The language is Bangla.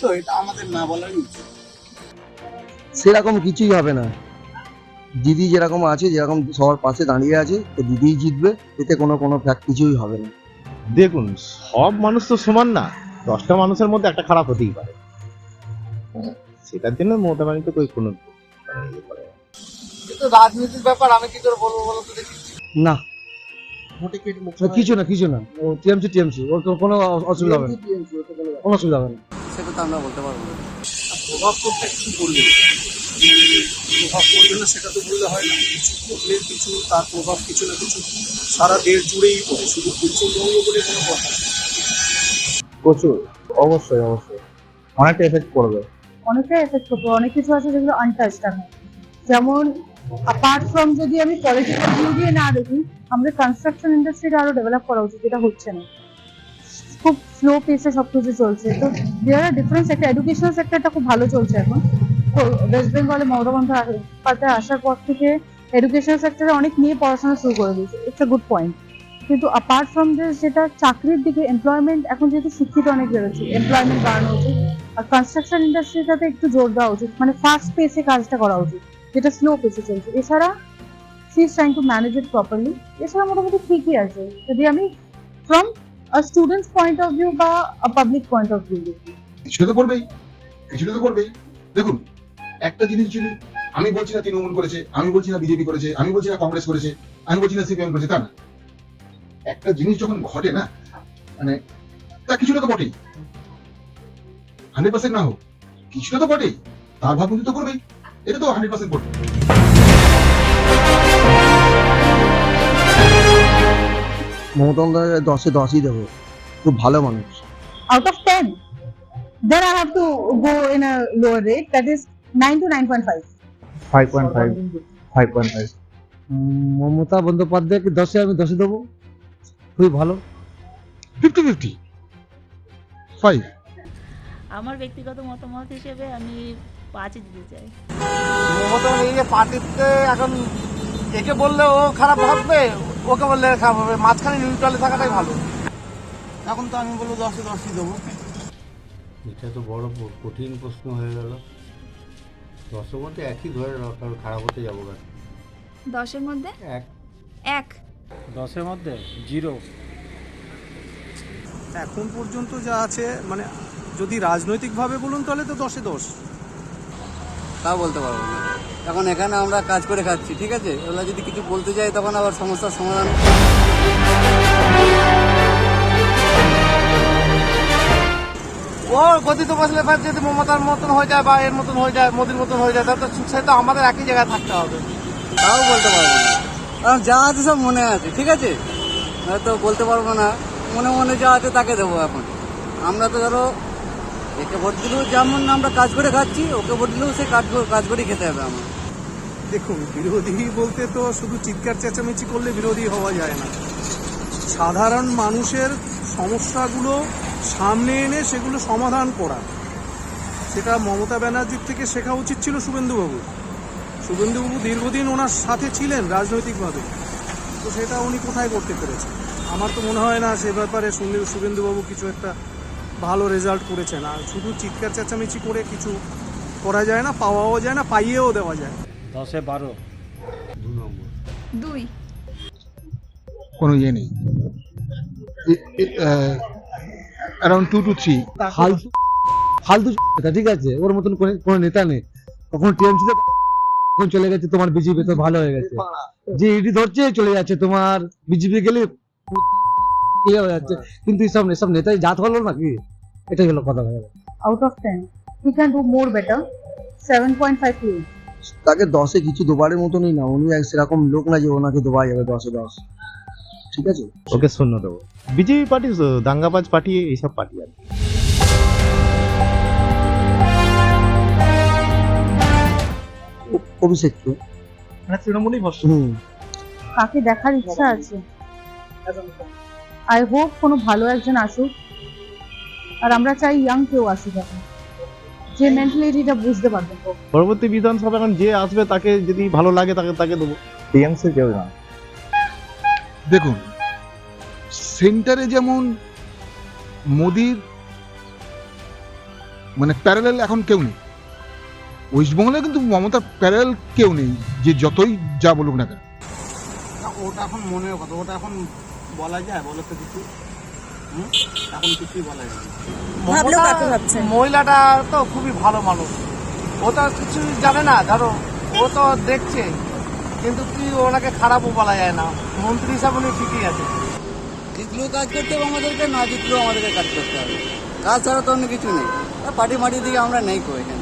তো এটা আমাদের না বলারই উচিত সেরকম কিছুই হবে না। দিদি যেরকম আছে যেরকম সবার পাশে দাঁড়িয়ে আছে তো দিদিই জিতবে এতে কোনো কোনো ফ্যাক্ট কিছুই হবে না। দেখুন সব মানুষ তো সমান না। দশটা মানুষের মধ্যে একটা খারাপ হতেই পারে। সেটার জন্য মমতা তো কই কোনো রাজনীতির ব্যাপার আমি কি করে বলব বলো তো দেখি। না। কেটে কিছু না কিছু না। ও টিএমসি টিএমসি ওর তো কোনো অসুবিধা হবে না। কোনো অসুবিধা হবে না। সেটা তো আমরা বলতে পারব না। প্রভাব করতে কিছু করবে প্রভাব করবে না সেটা তো বললে হয় না। কিছু করলে কিছু তার প্রভাব কিছু না কিছু সারা দেশ জুড়েই পড়ে। শুধু পশ্চিমবঙ্গ বলে কোনো কথা প্রচুর। অবশ্যই অবশ্যই। অনেকটা এফেক্ট করবে। অনেকটা এফেক্ট করবে। অনেক কিছু আছে যেগুলো আনটাচড এখন যেমন অ্যাপার্ট ফ্রম যদি আমি পলিটিক্যাল ভিউ দিয়ে না দেখি আমাদের কনস্ট্রাকশন ইন্ডাস্ট্রিটা আরও ডেভেলপ করা উচিত। যেটা হচ্ছে না। খুব স্লো পেসে সবকিছু চলছে। তো there are different sector educational সেক্টরটা খুব ভালো চলছে এখন। ওয়েস্ট বেঙ্গলে মমতা আসার পর থেকে এডুকেশনাল সেক্টরে অনেক নিয়ে পড়াশোনা শুরু করে দিয়েছে। ইটস আ গুড পয়েন্ট কিন্তু অ্যাপার্ট ফ্রম দিস যেটা চাকরির দিকে এমপ্লয়মেন্ট এখন যেহেতু শিক্ষিত অনেক বেরোচ্ছে এমপ্লয়মেন্ট বাড়ানো উচিত। আর কনস্ট্রাকশন ইন্ডাস্ট্রিটাতে একটু জোর দেওয়া উচিত। মানে ফাস্ট পেসে কাজটা করা উচিত, যেটা স্লো পেসে চলছে। এছাড়া she is trying to manage it properly এছাড়া মোটামুটি ঠিকই আছে। যদি আমি from students point of view বা পাবলিক পয়েন্ট অফ ভিউ কিছুটা তো করবেই কিছুটা তো করবেই। দেখুন, একটা জিনিস যদি আমি বলছি না তৃণমূল করেছে, আমি বলছি না বিজেপি করেছে, আমি বলছি না কংগ্রেস করেছে, আমি বলছি না সিপিএম করেছে, তা না। একটা জিনিস যখন ঘটে না মানে তা কিছুটা তো বটেই। হান্ড্রেড পার্সেন্ট না হোক কিছুটা তো বটেই। তার ভাব তো করবেই। এটা তো হান্ড্রেড পার্সেন্ট করবে মমতা বন্দ্যোপাধ্যায় দশে দশই দেবো। খুব ভালো মানুষ। Out of 10 then i have to go in a lower rate that is 9 to 9.5 five point five five point five Mamata বন্দ্যোপাধ্যায়কে দশে আমি দশে দেবো। খুবই ভালো। ফিফটি ফিফটি ফাইভ আমার ব্যক্তিগত মতামত হিসেবে আমি পাঁচে দিতে চাই। মমতা এই যে পার্টিতে এখন একে বললে ও খারাপ ভাববে ওকে বললে খারাপ হবে মাঝখানে নিউট্রালে থাকাটাই ভালো। এখন তো আমি বলব দশে দশই দেবো। এটা তো বড় কঠিন প্রশ্ন হয়ে গেল। দশের মধ্যে একই ধরে রাখো, কারণ খারাপ হতে যাব কেন? দশের মধ্যে? এক। এক। দশের মধ্যে? জিরো। এখন পর্যন্ত যা আছে মানে যদি রাজনৈতিকভাবে বলুন তাহলে তো দশে দশ। তা বলতে পারব না। এখন এখানে আমরা কাজ করে খাচ্ছি ঠিক আছে? ওগুলো যদি কিছু বলতে যাই তখন আবার সমস্যার সমাধান। ও গতিতে বসলে এবার যদি মমতার মতন হয়ে যায় বা এর মতন হয়ে যায় মোদির মতন হয়ে যায় তাহলে তো সে তো আমাদের একই জায়গায় থাকতে হবে। তাও বলতে পারব না। কারণ যা আছে সব মনে আছে ঠিক আছে? হয়তো বলতে পারব না। মনে মনে যা আছে তাকে দেবো এখন। আমরা তো ধরো একে ভোট দিলেও যেমন আমরা কাজ করে খাচ্ছি ওকে ভোট দিলেও সে কাজ করে- কাজ করেই খেতে হবে আমার। দেখুন, বিরোধী বলতে তো শুধু চিৎকার, চেঁচামেচি করলে বিরোধী হওয়া যায় না। সাধারণ মানুষের সমস্যাগুলো সামনে এনে সেগুলো সমাধান করা। সেটা মমতা ব্যানার্জির থেকে শেখা উচিত ছিল শুভেন্দুবাবু। শুভেন্দুবাবু দীর্ঘদিন ওনার সাথে ছিলেন রাজনৈতিকভাবে। তো সেটা উনি কোথায় করতে পেরেছেন? আমার তো মনে হয় না সে ব্যাপারে শুনে- শুভেন্দুবাবু কিছু একটা ভালো রেজাল্ট করেছেন। আর শুধু চিৎকার, চেঁচামেচি করে কিছু করা যায় না, পাওয়াও যায় না, পাইয়েও দেওয়া যায়। দশে বারো। দু নম্বর। দুই। কোনো ইয়ে নেই। অ্যারাউন্ড টু টু থ্রি ফালতু ঠিক আছে? ওর মতন কোনো কোনো নেতা নেই। কখনো টিএমসি তে কখন চলে গেছে তোমার বিজেপি তো ভালো হয়ে গেছে। যে ইডি ধরছে চলে যাচ্ছে। তোমার বিজেপি গেলে ইয়ে হয়ে যাচ্ছে। কিন্তু এসব এসব নেতাই জাত হলো নাকি? এটাই হলো কথা। ভাই out of 10 he can do more better 7.5 to 8 তাকে দশে কিছু দুবারের মতনই না উনি এক সেরকম লোক না যে ওনাকে দুবার যাবে দশে দশ। ঠিক আছে? ওকে শূন্য দেবো। বিজেপি পার্টি দাঙ্গাবাজ পার্টি এইসব পার্টি আর অভিষেককে মানে তৃণমূলই ভরসা হুম। কাকে দেখার ইচ্ছা আছে? আই হোপ কোনো ভালো একজন আসুক। আর আমরা চাই ইয়াং কেউ আসুক এখন। যে মেন্টালিটিটা বুঝতে পারবে। পরবর্তী বিধানসভা এখন যে আসবে তাকে যদি ভালো লাগে তাকে তাকে দেবো। টিএমসি কেউ না। মানে প্যারালেল এখন কেউ নেই। ওয়েস্টবেঙ্গলে কিন্তু মমতার প্যারালেল কেউ নেই যে যতই যা বলুক না কেন। ওটা এখন মনের কথা ওটা এখন বলা যায় বলো তো কিছু? এখন কিছুই বলা যায়? মহিলাটা তো খুবই ভালো মানুষ। ও তো কিছু জানে না ধরো ও তো দেখছে কিন্তু কি ওনাকে খারাপও বলা যায় না। মন্ত্রী হিসাবে উনি ঠিকই আছে। জিতলেও কাজ করতে হবে আমাদেরকে না জিতলেও আমাদেরকে কাজ করতে হবে। কাজ ছাড়া তো অন্য কিছু নেই। পার্টি মাটি দিকে আমরা নেই কো এখানে।